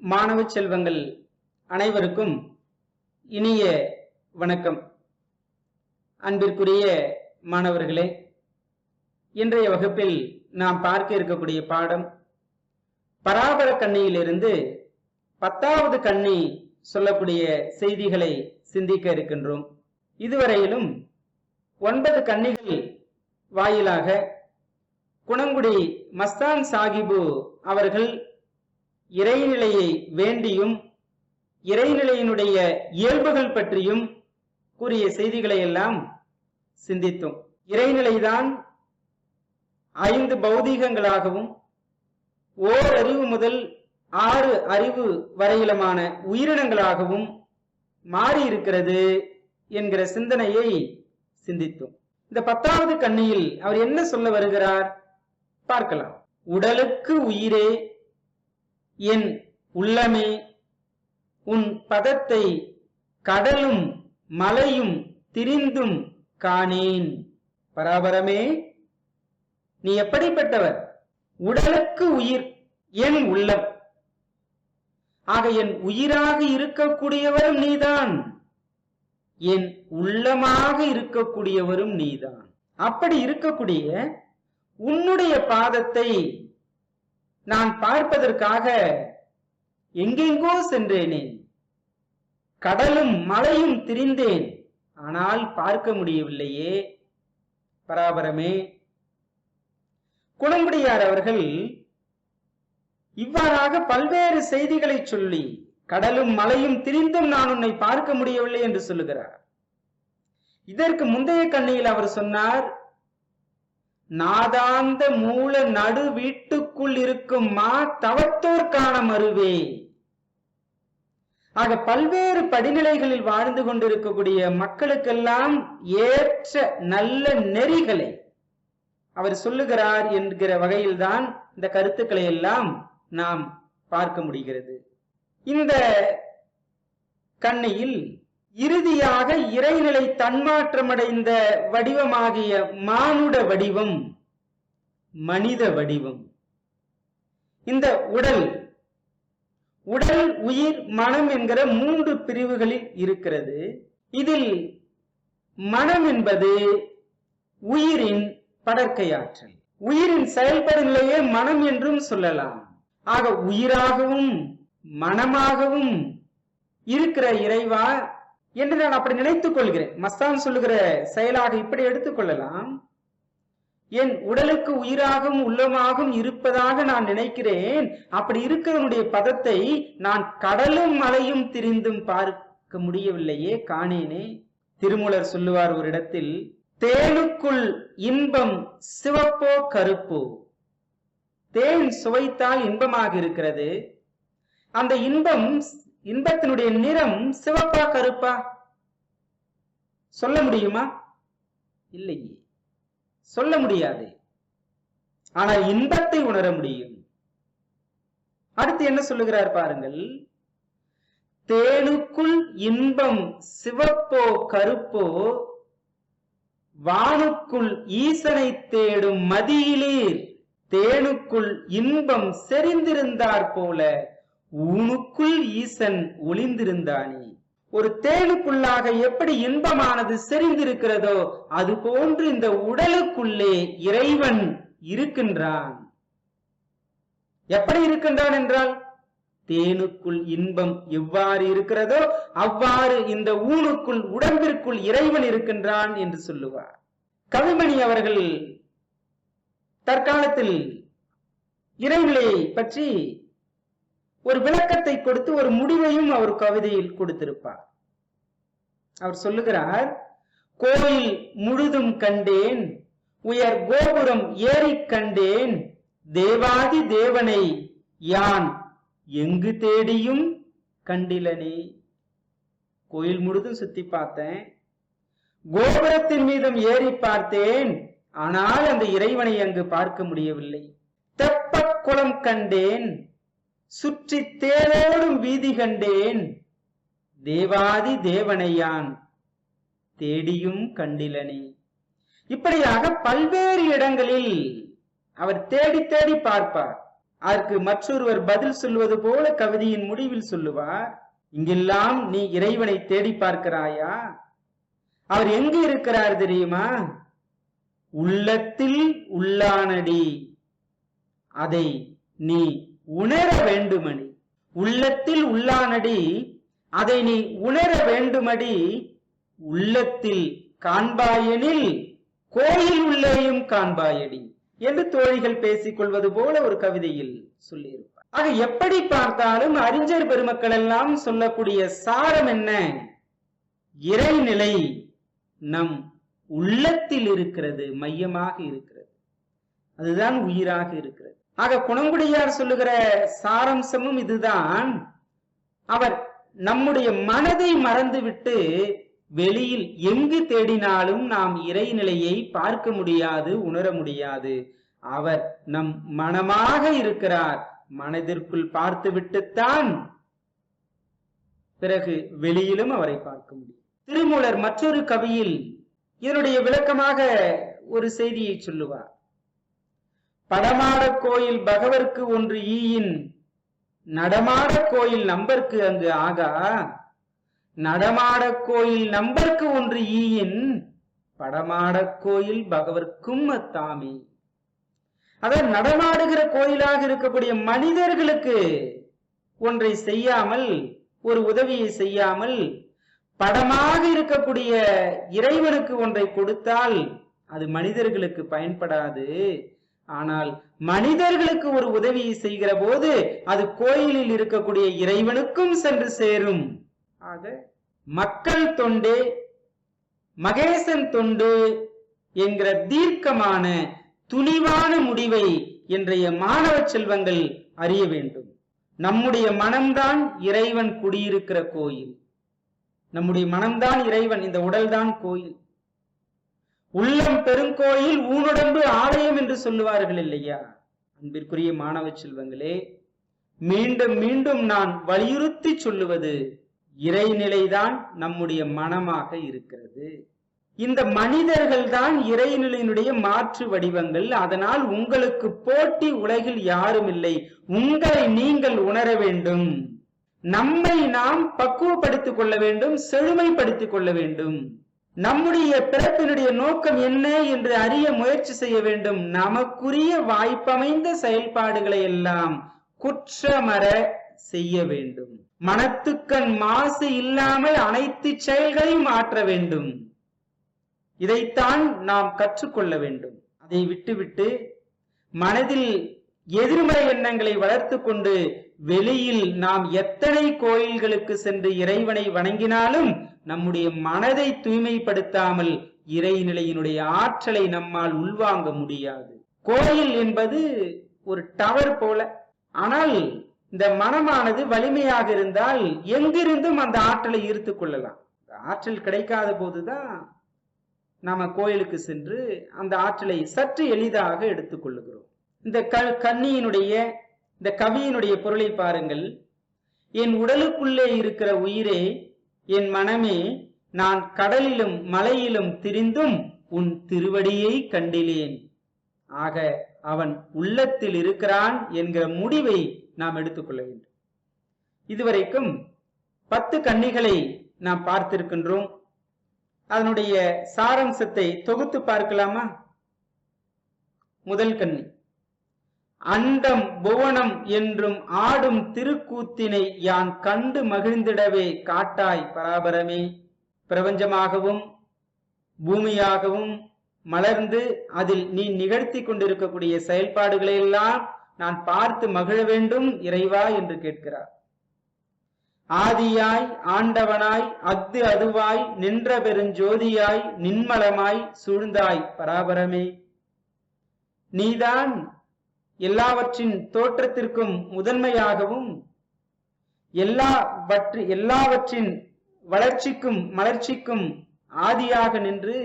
மாணவ செல்வங்கள் அனைவருக்கும் இனிய வணக்கம். அன்பிற்குரிய மாணவர்களே இன்றைய வகுப்பில் நாம் பார்க்க இருக்கக்கூடிய பாடம் பராபர கண்ணியிலிருந்து பத்தாவது கண்ணி சொல்லக்கூடிய செய்திகளை சிந்திக்க இருக்கின்றோம். இதுவரையிலும் ஒன்பது கன்னிகள் வாயிலாக குணங்குடி மஸ்தான் சாகிபு அவர்கள் இறைநிலையை வேண்டியும் இறைநிலையினுடைய இயல்புகள் பற்றியும் கூறிய செய்திகளை எல்லாம் சிந்தித்தோம். இறைநிலைதான் ஐந்து பௌதீகங்களாகவும் ஓர் அறிவு முதல் ஆறு அறிவு வரையிலுமான உயிரினங்களாகவும் மாறி இருக்கிறது என்கிற சிந்தனையை சிந்தித்தோம். இந்த பத்தாவது கண்ணியில் அவர் என்ன சொல்ல வருகிறார்? பார்க்கலாம். உடலுக்கு உயிரே என் உள்ளமே உன் பதத்தை கடலும் மலையும் திரிந்தும் காணேன். பராபரமே நீ எப்படிப்பட்டவர்? உடலுக்கு உயிர் என் உள்ளம். ஆக என் உயிராக இருக்கக்கூடியவரும் நீதான். என் உள்ளமாக இருக்கக்கூடியவரும் நீதான். அப்படி இருக்கக்கூடிய உன்னுடைய பாதத்தை நான் பார்ப்பதற்காக எங்கெங்கோ சென்றேனே. கடலும் மலையும் திரிந்தேன். ஆனால் பார்க்க முடியவில்லையே. பராபரமே. குணங்குடியார் அவர்கள் இவ்வாறாக பல்வேறு செய்திகளை சொல்லி கடலும் மலையும் திரிந்தும் நான் உன்னை பார்க்க முடியவில்லை என்று சொல்லுகிறார். இதற்கு முந்தைய கண்ணியில் அவர் சொன்னார் நாதாந்த மூல நடு வீட்டுக்குள் இருக்கும் மா தவத்தோர்க்கான மறுவே. ஆக பல்வேறு படிநிலைகளில் வாழ்ந்து கொண்டிருக்கக்கூடிய மக்களுக்கெல்லாம் ஏற்ற நல்ல நெறிகளை அவர் சொல்லுகிறார் என்கிற வகையில்தான் இந்த கருத்துக்களை எல்லாம் நாம் பார்க்க முடிகிறது. இந்த கண்ணியில் இறுதியாக இறைநிலை தன்மாற்றமடைந்த வடிவமாகிய மானுட வடிவம் மனித வடிவம். இந்த உடல் உடல் உயிர் மனம் என்கிற மூன்று பிரிவுகளில் இருக்கிறது. இதில் மனம் என்பது உயிரின் படற்கையாற்றல். உயிரின் செயல்படும் நிலையே மனம் என்றும் சொல்லலாம். ஆக உயிராகவும் மனமாகவும் இருக்கிற இறைவா என்று நான் அப்படி நினைத்துக் கொள்கிறேன். மஸ்தான் சொல்லுகிற செயலாக இப்படி எடுத்துக்கொள்ளலாம் என் உடலுக்கு உயிராகவும் உள்ளமாகவும் இருப்பதாக நான் நினைக்கிறேன். அப்படி இருக்கிறவனுடைய பதத்தை நான் கடலும் மலையும் திரிந்தும் பார்க்க முடியவில்லையே காணேனே. திருமூலர் சொல்லுவார் ஒரு இடத்தில் தேனுக்குள் இன்பம் சிவப்போ கருப்போ? தேன் சுவைத்தால் இன்பமாக இருக்கிறது. அந்த இன்பம் இன்பத்தினுடைய நிறம் சிவப்பா கருப்பா? சொல்ல முடியுமா? இல்லையே. சொல்ல முடியாது. ஆனால் இன்பத்தை உணர முடியும். அடுத்து என்ன சொல்லுகிறார் பாருங்கள். தேனுக்குள் இன்பம் சிவப்போ கருப்போ வானுக்குள் ஈசனை தேடும் மதியிலீர். தேனுக்குள் இன்பம் செறிந்திருந்தார் போல ஊனுக்குள் ஈசன் ஒளிந்திருந்தானே? ஒரு தேனுக்குள்ளாக எப்படி இன்பமானது செறிந்திருக்கிறதோ அது போன்று இந்த உடலுக்குள்ளே இறைவன் இருக்கின்றான். எப்படி இருக்கின்றான் என்றால் தேனுக்குள் இன்பம் எவ்வாறு இருக்கிறதோ அவ்வாறு இந்த ஊனுக்குள் உடம்பிற்குள் இறைவன் இருக்கின்றான் என்று சொல்லுவார். கவிமணி அவர்கள் தற்காலத்தில் இறைநிலையை பற்றி ஒரு விளக்கத்தை கொடுத்து ஒரு முடிவையும் அவர் கவிதையில் கொடுத்திருப்பார். அவர் சொல்லுகிறார் கோயில் முழுதும் கண்டேன் உயர் கோபுரம் ஏறி கண்டேன் தேவாதி தேவனை யான் எங்கு தேடியும் கண்டிலனே. கோயில் முழுதும் சுத்தி பார்த்தேன். கோபுரத்தின் மீதும் ஏறி பார்த்தேன். ஆனால் அந்த இறைவனை அங்கு பார்க்க முடியவில்லை. தெப்ப குளம் கண்டேன். சுற்றி தேரோடும் வீதி கண்டேன். தேவாதி தேவனையான் தேடியும் கண்டிலனே. இப்படியாக பல்வேறு இடங்களில் அவர் தேடி தேடி பார்ப்பார். அதற்கு மற்றொருவர் பதில் சொல்வது போல கவிதையின் முடிவில் சொல்லுவார் இங்கெல்லாம் நீ இறைவனை தேடி பார்க்கிறாயா? அவர் எங்கு இருக்கிறார் தெரியுமா? உள்ளத்தில் உள்ளானடி. அதை நீ உணர வேண்டுமடி. உள்ளத்தில் உள்ளானடி அதை நீ உணர வேண்டுமடி. உள்ளத்தில் காண்பாயெனில் கோயில் உள்ளேயும் காண்பாயடி என்று தோழிகள் பேசிக் கொள்வது போல ஒரு கவிதையில் சொல்லியிருப்பார். ஆக எப்படி பார்த்தாலும் அறிஞர் பெருமக்கள் எல்லாம் சொல்லக்கூடிய சாரம் என்ன? இறைநிலை நம் உள்ளத்தில் இருக்கிறது மையமாக இருக்கிறது. அதுதான் உயிராக இருக்கிறது. ஆக குணங்குடியார் சொல்லுகிற சாரம்சமும் இதுதான். அவர் நம்முடைய மனதை மறந்துவிட்டு வெளியில் எங்கு தேடினாலும் நாம் இறைநிலையை பார்க்க முடியாது உணர முடியாது. அவர் நம் மனமாக இருக்கிறார். மனதிற்குள் பார்த்துவிட்டுத்தான் பிறகு வெளியிலும் அவரை பார்க்க முடியும். திருமூலர் மற்றொரு கவியில் இதனுடைய விளக்கமாக ஒரு செய்தியை சொல்லுவார். படமாடக் கோயில் பகவர்க்கு ஒன்று ஈயின். நடமாடக் கோயில் நம்பர்க்கு அங்கு ஆகா. நடமாடக் கோயில் நம்பர்க்கு ஒன்று ஈயின். படமாடக் கோயில் பகவர்க்கும் அத்தாமே. அதான் நடமாடுகிற கோயிலாக இருக்கக்கூடிய மனிதர்களுக்கு ஒன்றை செய்யாமல் ஒரு உதவியை செய்யாமல் படமாக இருக்கக்கூடிய இறைவனுக்கு ஒன்றை கொடுத்தால் அது மனிதர்களுக்கு பயன்படாது. ஆனால் மனிதர்களுக்கு ஒரு உதவியை செய்கிற போது அது கோயிலில் இருக்கக்கூடிய இறைவனுக்கும் சென்று சேரும். ஆக மக்கள் தொண்டே மகேசன் தொண்டு என்கிற தீர்க்கமான துணிவான முடிவை இன்றைய மாணவ செல்வங்கள் அறிய வேண்டும். நம்முடைய மனம்தான் இறைவன் குடியிருக்கிற கோயில். நம்முடைய மனம்தான் இறைவன் இந்த உடல்தான் கோயில். உள்ளம் பெருங்கோயில் ஊனுடம்பு ஆலயம் என்று சொல்லுவார்கள் இல்லையா? அன்பிற்குரிய மாணவ செல்வங்களே மீண்டும் மீண்டும் நான் வலியுறுத்தி சொல்லுவது இறைநிலைதான் நம்முடைய மனமாக இருக்கிறது. இந்த மனிதர்கள் தான் இறைநிலையினுடைய மாற்று வடிவங்கள். அதனால் உங்களுக்கு போட்டி உலகில் யாரும் இல்லை. உங்களை நீங்கள் உணர வேண்டும். நம்மை நாம் பக்குவப்படுத்திக் கொள்ள வேண்டும் செழுமைப்படுத்திக் கொள்ள வேண்டும். நம்முடைய பிறப்பினுடைய நோக்கம் என்ன என்று அறிய முயற்சி செய்ய வேண்டும். நமக்குரிய வாய்ப்பமைந்த செயல்பாடுகளை எல்லாம் குற்றமற செய்ய வேண்டும். மனத்துக்கண் மாசு இல்லாமல் அனைத்து செயல்களையும் மாற்ற வேண்டும். இதைத்தான் நாம் கற்றுக்கொள்ள வேண்டும். அதை விட்டுவிட்டு மனதில் எதிர்மறை எண்ணங்களை வளர்த்து கொண்டு வெளியில் நாம் எத்தனை கோயில்களுக்கு சென்று இறைவனை வணங்கினாலும் நம்முடைய மனதை தூய்மைப்படுத்தாமல் இறைநிலையினுடைய ஆற்றலை நம்மால் உள்வாங்க முடியாது. கோயில் என்பது ஒரு டவர் போல. ஆனால் இந்த மனமானது வலிமையாக இருந்தால் எங்கிருந்தும் அந்த ஆற்றலை ஈர்த்து கொள்ளலாம். ஆற்றல் கிடைக்காத போதுதான் நாம கோயிலுக்கு சென்று அந்த ஆற்றலை சற்று எளிதாக எடுத்துக்கொள்ளுகிறோம் இந்த க கன்னியினுடைய இந்த கவியினுடைய பொருளை பாருங்கள். என் உடலுக்குள்ளே இருக்கிற உயிரே என் மனமே நான் கடலிலும் மலையிலும் திரிந்தும் உன் திருவடியை கண்டிலேன். ஆக அவன் உள்ளத்தில் இருக்கிறான் என்கிற முடிவை நாம் எடுத்துக்கொள்ள வேண்டும். இதுவரைக்கும் பத்து கன்னிகளை நாம் பார்த்திருக்கின்றோம். அதனுடைய சாரம்சத்தை தொகுத்து பார்க்கலாமா? முதல் கன்னி அண்டம் புவனம் என்றும் ஆடும் திருக்கூத்தினை யான் கண்டு மகிழ்ந்திடவே காட்டாய் பராபரமே. பிரபஞ்சமாகவும் பூமியாகவும் மலர்ந்து அதில் நீ நிகழ்த்தி கொண்டிருக்கக்கூடிய செயல்பாடுகளையெல்லாம் நான் பார்த்து மகிழ வேண்டும் இறைவா என்று கேட்கிறார். ஆதியாய் ஆண்டவனாய் அத்து அதுவாய் நின்ற பெருஞ்சோதியாய் நின்மலமாய் சூழ்ந்தாய் பராபரமே. நீதான் எல்லாவற்றின் தோற்றத்திற்கும் முதன்மையாகவும் எல்லாவற்று எல்லாவற்றின் வளர்ச்சிக்கும் மலர்ச்சிக்கும் ஆதியாக நின்று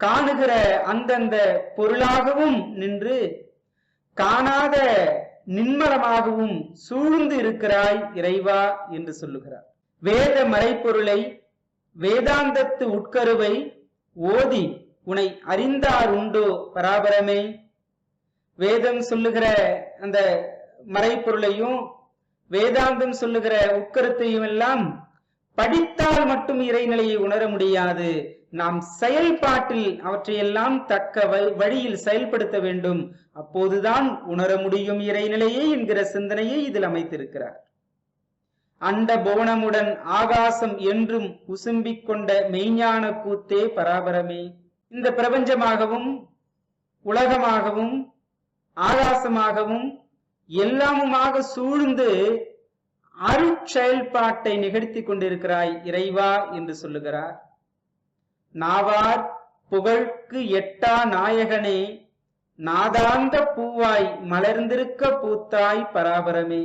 காணுகிற அந்தந்த பொருளாகவும் நின்று காணாத நின்மலமாகவும் சூழ்ந்து இருக்கிறாய் இறைவா என்று சொல்லுகிறார். வேத மறைப்பொருளை வேதாந்தத்து உட்கருவை ஓதி உனை அறிந்தார் உண்டோ பராபரமே? வேதம் சொல்லுகிற அந்த மறைப்பொருளையும் வேதாந்தம் சொல்லுகிற உட்கருத்தையும் எல்லாம் படித்தால் மட்டும் இறைநிலையை உணர முடியாது. நாம் செயல்பாட்டில் அவற்றையெல்லாம் தக்க வ- வழியில் செயல்படுத்த வேண்டும். அப்போதுதான் உணர முடியும் இறைநிலையே என்கிற சிந்தனையை இதில் அமைத்திருக்கிறார். அண்ட புவனமுடன் ஆகாசம் என்றும் உசும்பிக் கொண்ட மெய்ஞான கூத்தே பராபரமே. இந்த பிரபஞ்சமாகவும் உலகமாகவும் ஆகாசமாகவும் எல்லாமுமாக சூழ்ந்து அருட்செயல்பாட்டை நிகழ்த்தி கொண்டிருக்கிறாய் இறைவா என்று சொல்லுகிறார். நாவார் புகழ்க்கு எட்டா நாயகனே நாதாந்த பூவாய் மலர்ந்திருக்க பூத்தாய் பராபரமே.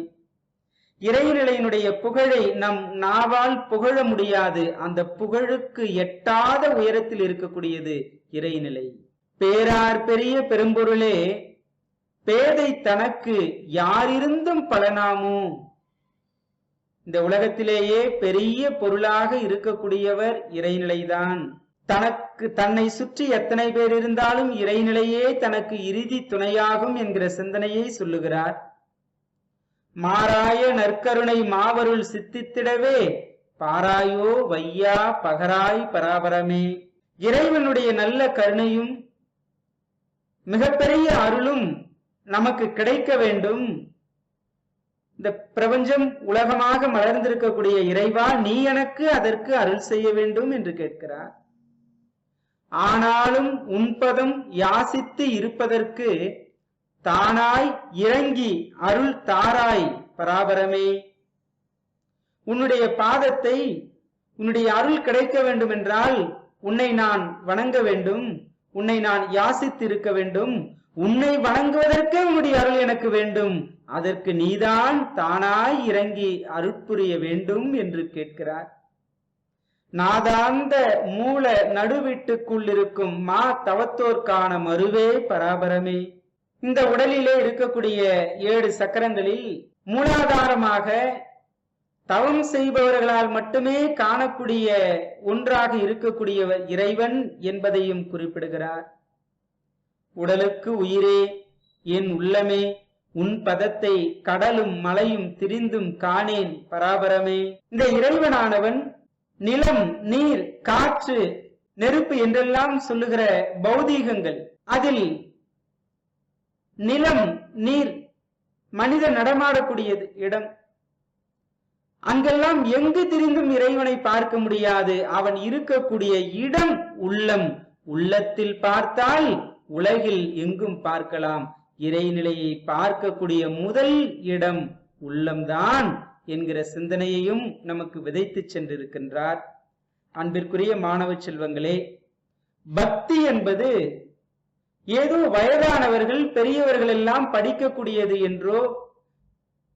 இறைநிலையினுடைய புகழை நம் நாவால் புகழ முடியாது. அந்த புகழுக்கு எட்டாத உயரத்தில் இருக்கக்கூடியது இறைநிலை. பேரார் பெரிய பெரும்பொருளே பேதை தனக்கு யாரிருந்தும் பலனாமோ? இந்த உலகத்திலேயே பெரிய பொருளாக இருக்கக்கூடியவர் இறைநிலைதான். தனக்கு தன்னை சுற்றி எத்தனை பேர் இருந்தாலும் இறைநிலையே தனக்கு இறுதி துணையாகும் என்கிற சிந்தனையை சொல்லுகிறார். மாறாய நற்கருணை மாவருள் சித்தித்திடவே பாராயோ வையா பகராய் பராபரமே. இறைவனுடைய நல்ல கருணையும் மிகப்பெரிய அருளும் நமக்கு கிடைக்க வேண்டும். இந்த பிரபஞ்சம் உலகமாக மலர்ந்திருக்கக்கூடிய இறைவா நீ எனக்கு அதற்கு அருள் செய்ய வேண்டும் என்று கேட்கிறார். ஆனாலும் உன்பதம் யாசித்து இருப்பதற்கு தானாய் இறங்கி அருள் தாராய் பராபரமே. உன்னுடைய பாதத்தை உன்னுடைய அருள் கிடைக்க வேண்டும் என்றால் உன்னை நான் வணங்க வேண்டும். உன்னை நான் யாசித்து இருக்க வேண்டும். உன்னை வணங்குவதற்கே உன்னுடைய அருள் எனக்கு வேண்டும். அதற்கு நீதான் தானாய் இறங்கி அருட்புரிய வேண்டும் என்று கேட்கிறார். நாதாந்த மூல நடுவீட்டுக்குள்ளிருக்கும் மா தவத்தோர்க்கான மறுவே பராபரமே. இந்த உடலிலே இருக்கக்கூடிய ஏழு சக்கரங்களில் மூலாதாரமாக தவம் செய்பவர்களால் மட்டுமே காணக்கூடிய ஒன்றாக இருக்கக்கூடிய இறைவன் என்பதையும் குறிப்பிடுகிறார். உடலுக்கு உயிரே என் உள்ளமே உன் பதத்தை கடலும் மலையும் திரிந்தும் காணேன் பராபரமே. இந்த இறைவனானவன் நிலம் நீர் காற்று நெருப்பு என்றெல்லாம் சொல்லுகிற பௌதீகங்கள். அதில் நிலம் நீர் மனித நடமாடக்கூடியது இடம். அங்கெல்லாம் எங்கு திரிந்தும் இறைவனை பார்க்க முடியாது. அவன் இருக்கக்கூடிய இடம் உள்ளம். உள்ளத்தில் பார்த்தால் உலகில் எங்கும் பார்க்கலாம். இறைநிலையை பார்க்கக்கூடிய முதல் இடம் உள்ளம்தான் என்கிற சிந்தனையையும் நமக்கு விதைத்து சென்றிருக்கின்றார். அன்பிற்குரிய மாணவ செல்வங்களே பக்தி என்பது ஏதோ வயதானவர்கள் பெரியவர்கள் எல்லாம் படிக்கக்கூடியது என்றோ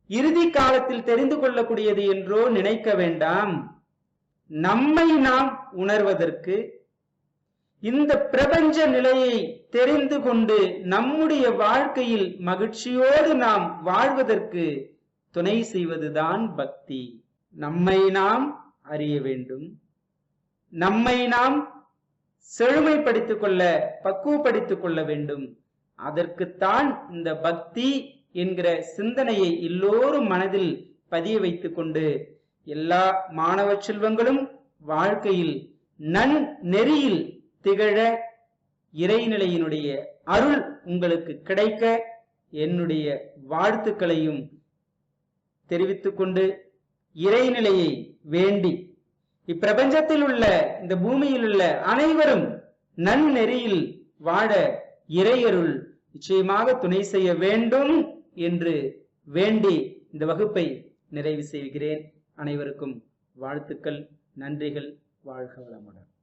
இறுதி காலத்தில் தெரிந்து கொள்ளக்கூடியது என்றோ நினைக்க வேண்டாம். நம்மை நாம் உணர்வதற்கு இந்த பிரபஞ்ச நிலையை தெரிந்து கொண்டு நம்முடைய வாழ்க்கையில் மகிழ்ச்சியோடு நாம் வாழ்வதற்கு துணை செய்வதுதான் பக்தி. நம்மை நாம் அறிய வேண்டும். நம்மை நாம் செழுமைப்படுத்திக் கொள்ள பக்குவப்படுத்திக் கொள்ள வேண்டும். அதற்குத்தான் இந்த பக்தி என்கிற சிந்தனையை எல்லோரும் மனதில் பதிய வைத்துக் கொண்டு எல்லா மாணவ செல்வங்களும் வாழ்க்கையில் நன் நெறியில் திகழ இறைநிலையினுடைய அருள் உங்களுக்கு கிடைக்க என்னுடைய வாழ்த்துக்களையும் தெரிவித்துக் கொண்டு இறைநிலையை வேண்டி இப்பிரபஞ்சத்தில் உள்ள இந்த பூமியில் உள்ள அனைவரும் நன்னெறியில் வாழ இறையருள் நிச்சயமாக துணை செய்ய வேண்டும் என்று வேண்டி இந்த வகுப்பை நிறைவு செய்கிறேன். அனைவருக்கும் வாழ்த்துக்கள் நன்றிகள் வாழ்க வளமுடன்.